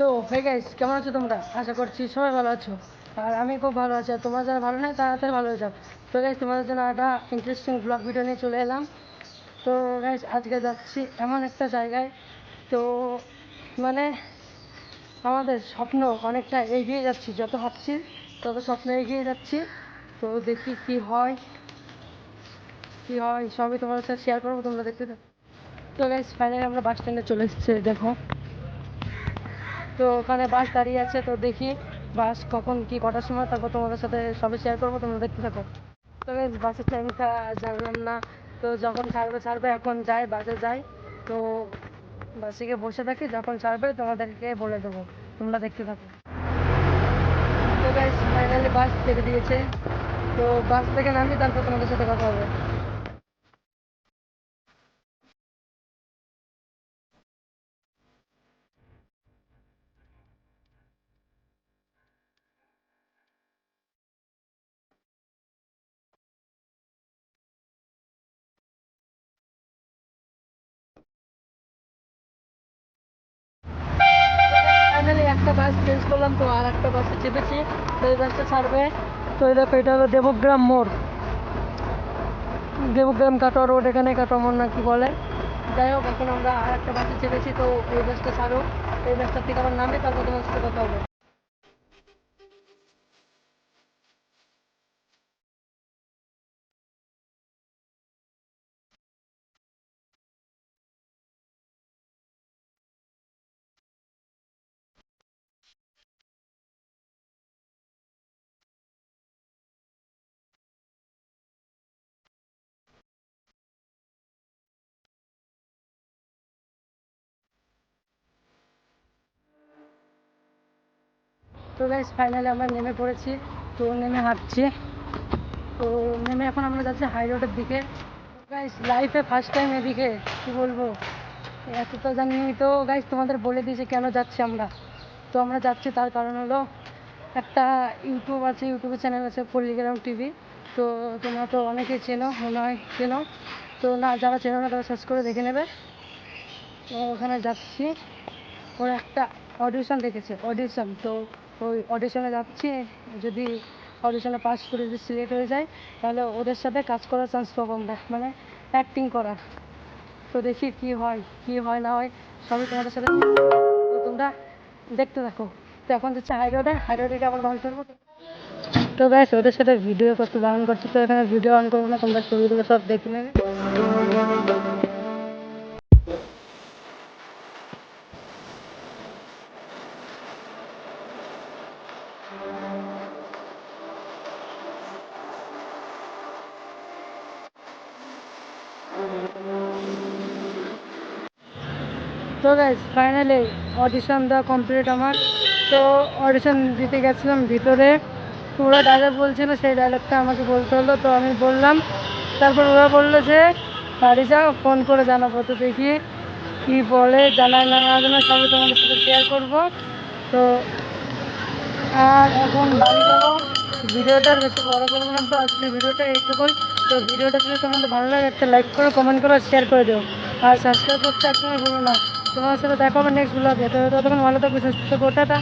তো hey guys কেমন আছো তোমরা? আশা করছি সবাই ভালো আছো। আর আমি খুব ভালো আছি, আর তোমরা যারা ভালো নাই তাড়াতাড়ি ভালো হয়ে যাও। তো গাইস তোমাদের জন্য একটা ইন্টারেস্টিং ব্লগ ভিডিও নিয়ে চলে এলাম। তো গাইস আজকে যাচ্ছি এমন একটা জায়গায়। তো মানে আমাদের স্বপ্ন অনেকটা এগিয়ে যাচ্ছি, যত ভাবছি তত স্বপ্ন এগিয়ে যাচ্ছি। তো দেখি কি হয় কি হয়, সবই তোমার সাথে শেয়ার করব, তোমরা দেখতে থাকো। তো গাইস ফাইনালি আমরা বাস স্ট্যান্ডে চলে এসেছি, দেখো। তো ওখানে বাস দাঁড়িয়ে আছে, তো দেখি বাস কখন কি কটার সময়, তারপর তোমাদের সাথে সবে শেয়ার করব, তোমরা দেখতে থাকো। তো বাসের টাইমটা জানলাম না, তো যখন ছাড়বে ছাড়বে, এখন যাই বাসে যাই তো বাসে গিয়ে বসে থাকি যখন ছাড়বে, তোমাদেরকে বলে দেবো, তোমরা দেখতে থাকো। তো ফাইনালি বাস ছেড়ে দিয়েছে। তো বাস থেকে নামি, তারপর তোমাদের সাথে কথা হবে। বাস চেঞ্জ করলাম তো আর একটা বাসে চেপেছি তো এই বাসটা ছাড়বে। তো এই দেখো, এটা হলো দেবগ্রাম মোড়। দেবগ্রাম কাটোয়া রোড এখানে কাটোয়া মোড় না কি বলে? যাই হোক, এখন আমরা আর একটা বাসে চেপেছি, তো এই বাসটা ছাড়ো। এই বাসটার থেকে আবার নামে তারপর তোমার সাথে কথা হবে। তো গাইস ফাইনালি আমরা নেমে পড়েছি, তো নেমে হাঁটছি। তো নেমে এখন আমরা যাচ্ছি হাই রোডের দিকে। গাইস লাইফে ফার্স্ট টাইম এদিকে, কি বলব? এত তো জানি তো গাইস তোমাদের বলে দিয়েছি কেন যাচ্ছি আমরা? তো আমরা যাচ্ছি, তার কারণ হলো একটা ইউটিউব আছে ইউটিউবের চ্যানেল আছে পল্লিগ্রাম টিভি তো তোমরা তো অনেকেই চেনো, মনে হয় চেনো। তো না, যারা চেনো না, তারা সার্চ করে দেখে নেবে। ওখানে যাচ্ছি। ওরা একটা অডিশন দেখেছে অডিশন তো ওই অডিশনে যাচ্ছি, যদি অডিশনে পাস করে যদি সিলেক্ট হয়ে যায় তাহলে ওদের সাথে কাজ করার চান্স পাবো আমরা মানে অ্যাক্টিং করার। তো দেখি কি হয় কি হয়, না হয়, সবই তোমাদের সাথে তোমরা দেখতে থাকো। তো এখন যাচ্ছে হাই রোডে হাই রোডে গিয়ে আবার ভালো করব। তো ব্যাস ওদের সাথে ভিডিও করতে বারণ করছি। তো এখানে ভিডিও অন করব না, তোমরা ছবিগুলো সব দেখে নেবে। তো গাইস ফাইনালি অডিশন দেওয়া কমপ্লিট আমার। তো অডিশন দিতে গেছিলাম ভিতরে। ওরা ডায়লগ বলছিল সেই ডায়লগটা আমাকে বলতে হলো, তো আমি বললাম, তারপর ওরা বলল যে, বাড়ি যাও ফোন করে জানাব তো দেখি কী বলে, জানাই না না জানা সবই তোমাদের সাথে শেয়ার করব। তো আর এখন বাড়ি যাব। ভিডিওটা বেশি বড় করব না, তো আজকে ভিডিওটা এইটুকুই। তো ভিডিওটা যদি তোমাদের ভালো লাগে, একটা লাইক করো কমেন্ট করো শেয়ার করে দিও। আর সাবস্ক্রাইব করতে একদমই ভুলো না। তোমার সাথে দেখা হবে নেক্সট ব্লগে তো ততক্ষণ ভালো থাকবে, সুস্থ টাটা।